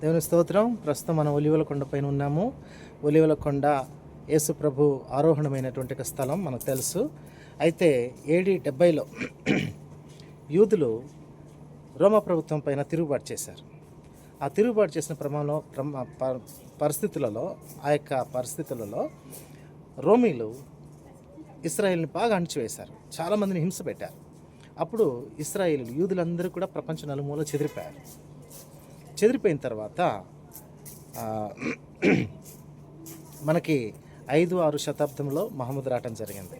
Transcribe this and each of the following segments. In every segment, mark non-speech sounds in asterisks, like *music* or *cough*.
దేవుని స్తోత్రం. ప్రస్తుతం మనం ఒలివల కొండ పైన ఉన్నాము. ఒలివల కొండ యేసు ప్రభు ఆరోహణమైనటువంటి ఒక స్థలం మనకు తెలుసు. అయితే ఏడి డెబ్బైలో *clears throat* యూదులు రోమా ప్రభుత్వం పైన తిరుగుబాటు చేశారు. ఆ తిరుగుబాటు చేసిన ప్రమాణంలో ప- పరిస్థితులలో ఆ యొక్క పరిస్థితులలో రోమీలు ఇస్రాయిల్ని బాగా అణిచివేశారు. చాలామందిని హింస పెట్టారు. అప్పుడు ఇస్రాయిల్ యూదులందరూ కూడా ప్రపంచ నలుమూల చెదిరిపోయారు. చెదిరిపోయిన తర్వాత మనకి ఐదు ఆరు శతాబ్దంలో మహమ్మద్ రావటం జరిగింది.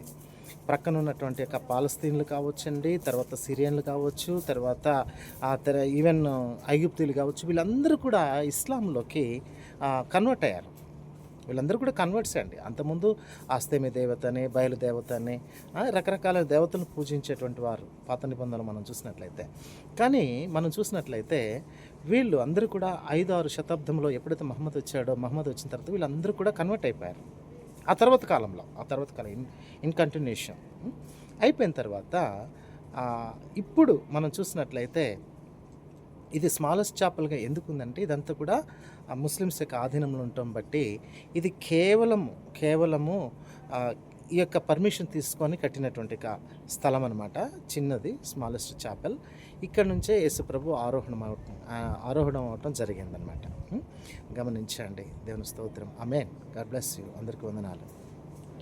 ప్రక్కన ఉన్నటువంటి యొక్క పాలస్తీన్లు కావచ్చండి తర్వాత సిరియన్లు కావచ్చు తర్వాత తెర ఈవెన్ ఐగుప్తీలు కావచ్చు వీళ్ళందరూ కూడా ఇస్లాంలోకి కన్వర్ట్ అయ్యారు. వీళ్ళందరూ కూడా కన్వర్ట్స్ అండి. అంతకుముందు ఆస్తేమి దేవత అని బయలుదేవత అని రకరకాల దేవతలను పూజించేటువంటి వారు పాత నిబంధనలు మనం చూసినట్లయితే. కానీ మనం చూసినట్లయితే వీళ్ళు అందరూ కూడా ఐదు ఆరు శతాబ్దంలో ఎప్పుడైతే మహమ్మద్ వచ్చాడో మహమ్మద్ వచ్చిన తర్వాత వీళ్ళందరూ కూడా కన్వర్ట్ అయిపోయారు. ఆ తర్వాత కాలంలో ఆ తర్వాత కాలం ఇన్ ఇన్ కంటిన్యూషన్ అయిపోయిన తర్వాత ఇప్పుడు మనం చూసినట్లయితే ఇది స్మాలెస్ట్ చేపలుగా ఎందుకు ఉందంటే ఇదంతా కూడా ఆ ముస్లిమ్స్ యొక్క ఆధీనంలో ఉండటం బట్టి ఇది కేవలము కేవలము ఈ యొక్క పర్మిషన్ తీసుకొని కట్టినటువంటి స్థలం అనమాట చిన్నది స్మాలెస్ట్ చాపెల్ ఇక్కడ నుంచే యేసుప్రభు ఆరోహణం అవటం ఆరోహణం అవటం జరిగిందనమాట గమనించండి. దేవుని స్తోత్రం. అమేన్ గాడ్ బ్లెస్ యూ అందరికీ వందనాలు.